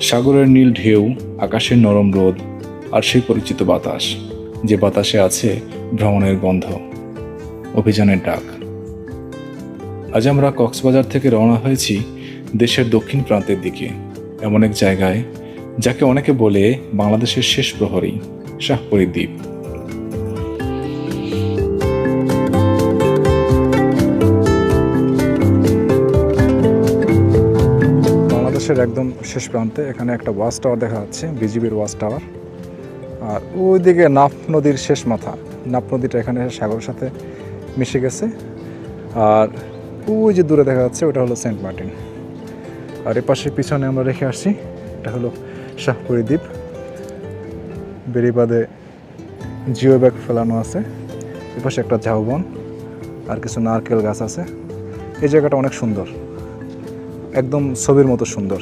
সাগরের নীল ঢেউ, আকাশের নরম রোদ আর সেই পরিচিত বাতাস, যে বাতাসে আছে ভ্রমণের গন্ধ, অভিযানের ডাক। আজ আমরা কক্সবাজার থেকে রওনা হয়েছি দেশের দক্ষিণ প্রান্তের দিকে, এমন এক জায়গায়, যাকে অনেকে বলে বাংলাদেশের শেষ প্রহরী শাহপুরী দ্বীপ। বাংলাদেশের একদম শেষ প্রান্তে এখানে একটা ওয়াচ টাওয়ার দেখা যাচ্ছে, বিজিবির ওয়াচ টাওয়ার। আর ওইদিকে নাফ নদীর শেষ মাথা, নাফ নদীটা এখানে সাগরের সাথে মিশে গেছে। আর ওই যে দূরে দেখা যাচ্ছে, ওটা হলো সেন্ট মার্টিন। আর এ পাশে পিছনে আমরা রেখে আসছি, এটা হলো শাহপুরি দ্বীপ। বেরিবাদে জিও ব্যাগ ফেলানো আছে এ পাশে একটা ঝাউবন, আর কিছু নারকেল গাছ আছে। এই জায়গাটা অনেক সুন্দর। একদম ছবির মতো সুন্দর।